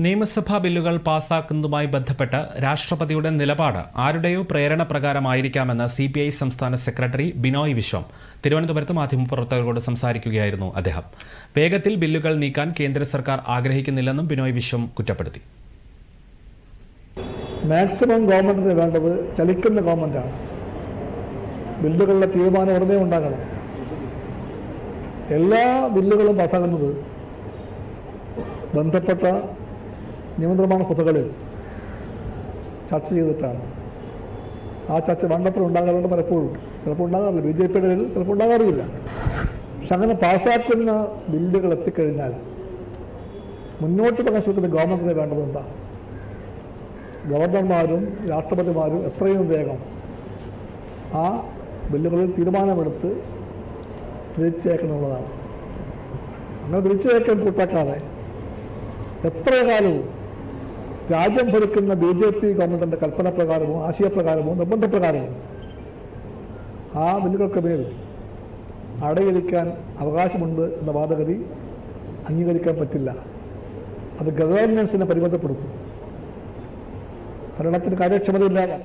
നിയമസഭാ ബില്ലുകൾ പാസാക്കുന്നതുമായി ബന്ധപ്പെട്ട് രാഷ്ട്രപതിയുടെ നിലപാട് ആരുടെയോ പ്രേരണ പ്രകാരമായിരിക്കാമെന്ന് സി പി ഐ സംസ്ഥാന സെക്രട്ടറി ബിനോയ് വിശ്വം തിരുവനന്തപുരത്ത് മാധ്യമപ്രവർത്തകരോട് സംസാരിക്കുകയായിരുന്നു അദ്ദേഹം. വേഗത്തിൽ ബില്ലുകൾ നീക്കാൻ കേന്ദ്ര സർക്കാർ ആഗ്രഹിക്കുന്നില്ലെന്നും ബിനോയ് വിശ്വം കുറ്റപ്പെടുത്തി. മാക്സിമം ഗവൺമെന്റിന് വേണ്ടത് ചലിക്കുന്ന ഗവൺമെന്റാണ്. ബില്ലുകളുടെ തീരുമാനം ഉടനെ ഉണ്ടാകണം. എല്ലാ ബില്ലുകളും പാസ്സാകുന്നത് ബന്ധപ്പെട്ട നിയമനിർമ്മാണ സഭകളിൽ ചർച്ച ചെയ്തിട്ടാണ്. ആ ചർച്ച വണ്ടത്തിൽ ഉണ്ടാകാറുണ്ട് പലപ്പോഴും. ചിലപ്പോൾ ഉണ്ടാകാറില്ല. ബി ജെ പിയുടെ ചിലപ്പോൾ ഉണ്ടാകാറുമില്ല. പക്ഷെ അങ്ങനെ പാസ്സാക്കുന്ന ബില്ലുകൾ എത്തിക്കഴിഞ്ഞാൽ മുന്നോട്ട് പോകാൻ ശ്രമിക്കുന്ന വേണ്ടത് എന്താ? ഗവർണർമാരും രാഷ്ട്രപതിമാരും എത്രയും വേഗം ആ ബില്ലുകളിൽ തീരുമാനമെടുത്ത് തിരിച്ചേക്കണമെന്നുള്ളതാണ് അങ്ങനെ തിരിച്ചേക്കാൻ കൂട്ടാക്കാതെ എത്ര കാലവും രാജ്യം ഭരിക്കുന്ന ബി ജെ പി ഗവൺമെന്റിന്റെ കൽപ്പന പ്രകാരമോ ആശയപ്രകാരമോ നിർബന്ധപ്രകാരമോ ആ ബില്ലുകൾക്ക് മേൽ അടയിരിക്കാൻ അവകാശമുണ്ട് എന്ന വാദഗതി അംഗീകരിക്കാൻ പറ്റില്ല. അത് ഗവേണൻസിനെ പരിമിതപ്പെടുത്തും. ഭരണത്തിന് കാര്യക്ഷമതയില്ലാതെ.